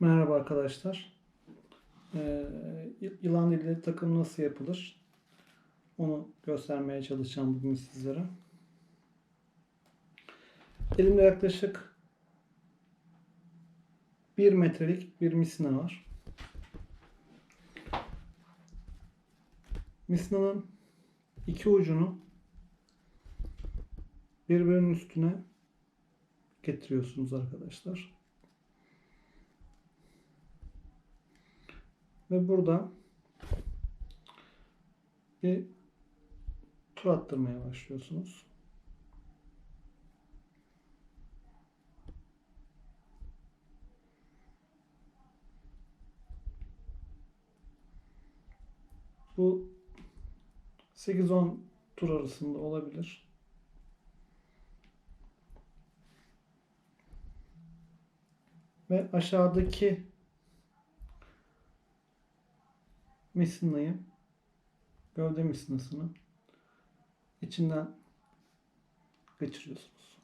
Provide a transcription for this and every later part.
Merhaba arkadaşlar. Ee, yılan dili takım nasıl yapılır? Onu göstermeye çalışacağım bugün sizlere. Elimde yaklaşık 1 metrelik bir misina var. Misinanın iki ucunu birbirinin üstüne getiriyorsunuz arkadaşlar. Ve burada bir tur attırmaya başlıyorsunuz. Bu 8-10 tur arasında olabilir. Ve aşağıdaki misinayı gövde misinasını içinden geçiriyorsunuz.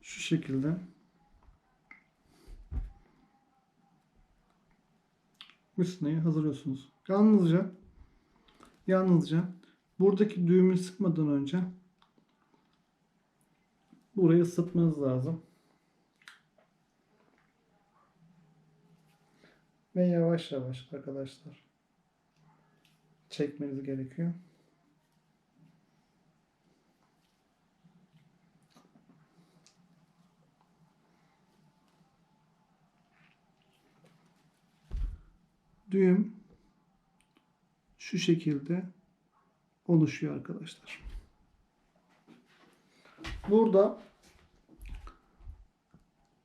Şu şekilde misinayı hazırlıyorsunuz. Yalnızca yalnızca buradaki düğümü sıkmadan önce burayı ısıtmanız lazım. Ve yavaş yavaş arkadaşlar çekmeniz gerekiyor. Düğüm şu şekilde oluşuyor arkadaşlar. Burada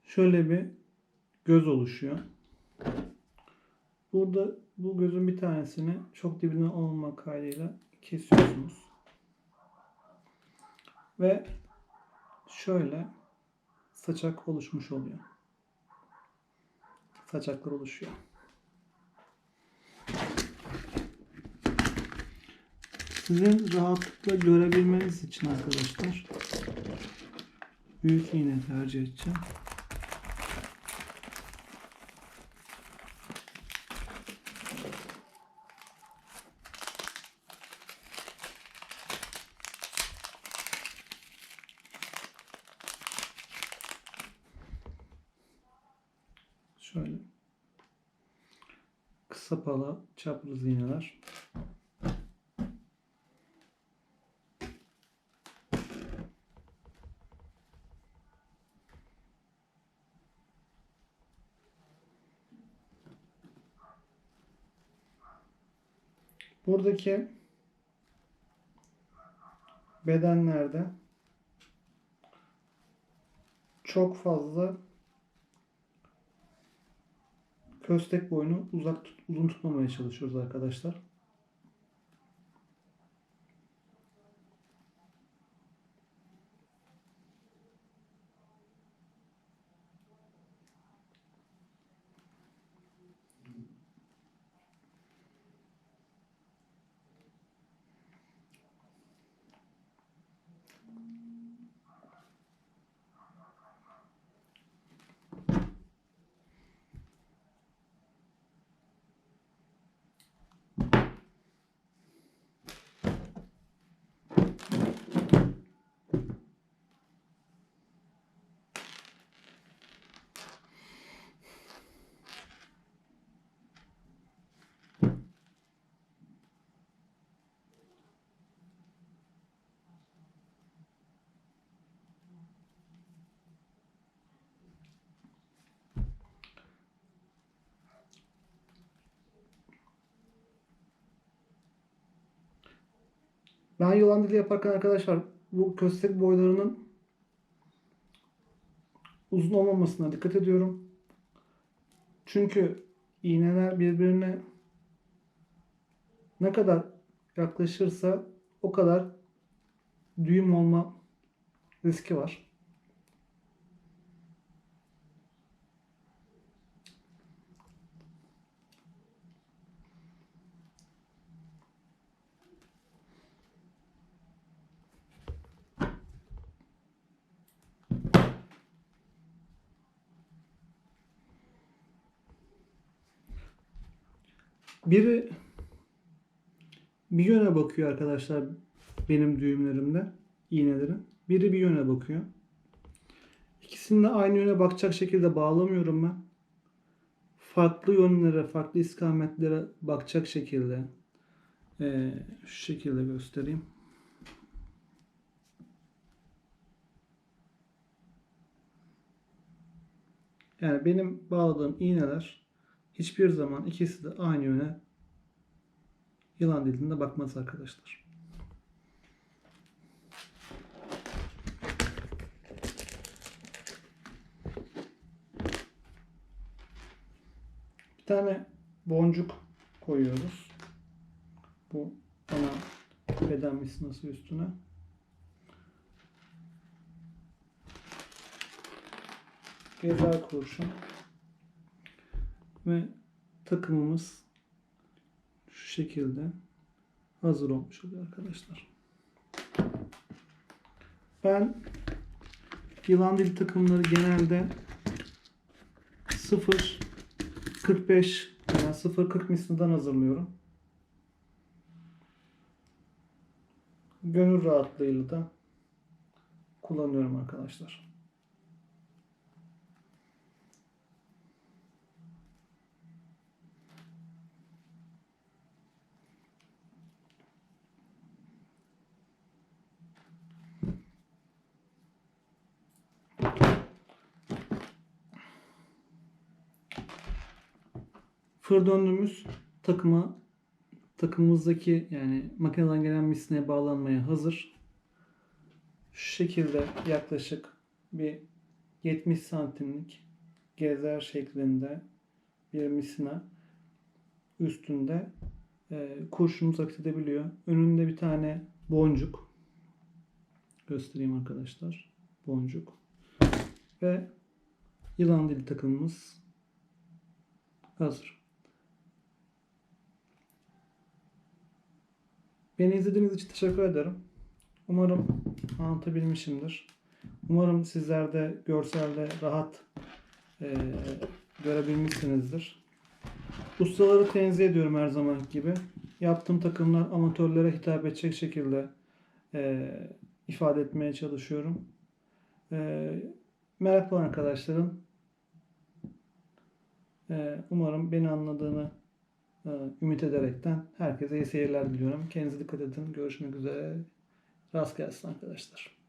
şöyle bir göz oluşuyor. Burada bu gözün bir tanesini çok dibine olmamak kaydıyla kesiyorsunuz. Ve şöyle saçak oluşmuş oluyor. Saçaklar oluşuyor. Sizin rahatlıkla görebilmeniz için arkadaşlar büyük iğne tercih edeceğim. Şöyle. Kısa pala çapraz iğneler. Buradaki bedenlerde çok fazla köstek boyunu uzak tut, uzun tutmamaya çalışıyoruz arkadaşlar. Ben yılan dili yaparken arkadaşlar bu köstek boylarının uzun olmamasına dikkat ediyorum. Çünkü iğneler birbirine ne kadar yaklaşırsa o kadar düğüm olma riski var. Biri bir yöne bakıyor arkadaşlar benim düğümlerimde, iğnelerin. Biri bir yöne bakıyor. İkisini de aynı yöne bakacak şekilde bağlamıyorum ben. Farklı yönlere, farklı istikametlere bakacak şekilde eee, şu şekilde göstereyim. Yani benim bağladığım iğneler hiçbir zaman ikisi de aynı yöne yılan dilinde bakmaz arkadaşlar. Bir tane boncuk koyuyoruz. Bu ana beden misinası üstüne. Gezer kurşun. Ve takımımız şu şekilde hazır olmuş oluyor arkadaşlar. Ben yılan dil takımları genelde 0 45 yani 0 40 mislinden hazırlıyorum. Gönül rahatlığıyla da kullanıyorum arkadaşlar. Fır döndüğümüz takıma takımımızdaki yani makineden gelen misine bağlanmaya hazır. Şu şekilde yaklaşık bir 70 santimlik gezer şeklinde bir misina üstünde e, kurşunumuz aksit edebiliyor. Önünde bir tane boncuk göstereyim arkadaşlar. Boncuk ve yılan dili takımımız hazır. Beni izlediğiniz için teşekkür ederim. Umarım anlatabilmişimdir. Umarım sizler de görselde rahat e, görebilmişsinizdir. Ustaları tenzih ediyorum her zaman gibi. Yaptığım takımlar amatörlere hitap edecek şekilde e, ifade etmeye çalışıyorum. E, meraklı arkadaşların e, umarım beni anladığını ümit ederekten herkese iyi seyirler diliyorum. Kendinize dikkat edin. Görüşmek üzere. Rast gelsin arkadaşlar.